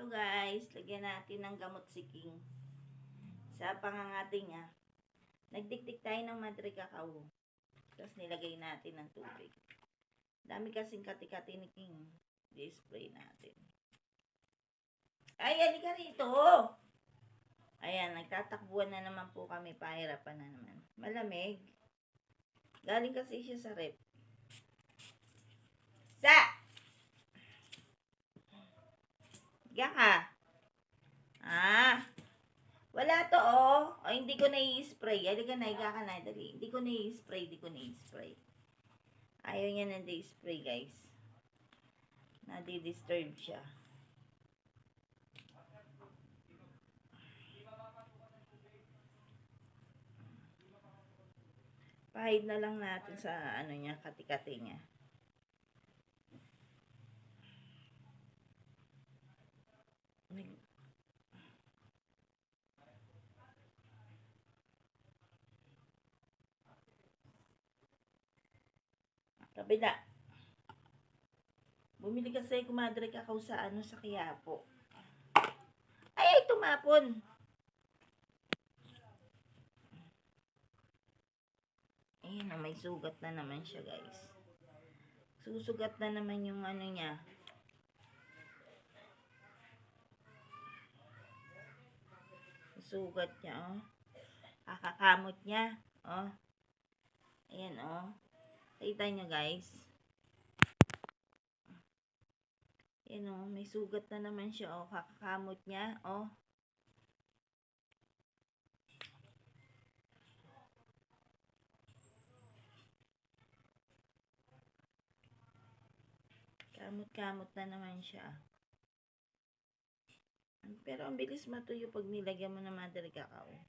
Hello guys, lagyan natin ng gamot si King. Sa pangangati niya, nagdiktik tayo ng madre cacao. Tapos nilagay natin ng tubig. Dami kasing kati-kati ni King. Display natin. Ay, halika rito! Ayan, nagtatakbuhan na naman po kami. Pahirapan na naman. Malamig. Galing kasi siya sa rep. Sa! Higa ka. Ah. Wala to, oh. O, hindi ko na-i-spray. Halika na, ka na. Dali. Hindi ko na-i-spray. Hindi ko na-i-spray. Ayaw niya na i-spray, guys. Nadi-disturb siya. Pahid na lang natin sa ano niya, kati-kati niya. Kabila. Bumili kasi kumadre ka sa ano sa Quiapo. Ay, ay, tumapon. Ayun na, may sugat na naman siya, guys. Susugat na naman yung ano niya. Sugat niya, oh. Kakakamot niya, oh. Ayan, oh. Kita nyo, guys. Ayan, oh. May sugat na naman siya, oh. Kakakamot niya, oh. Kamot-kamot na naman siya. Pero ang bilis matuyo pag nilagyan mo ng mother cacao.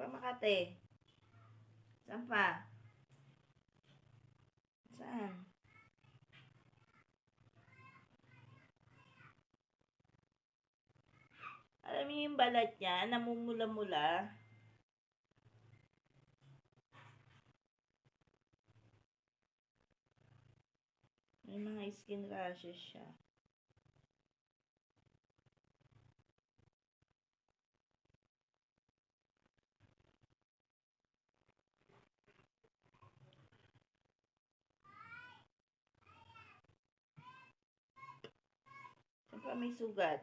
Pa Makate? Saan pa? Saan? Alam niyo yung balat niya, namumula-mula. May mga skin rashes siya. May sugat?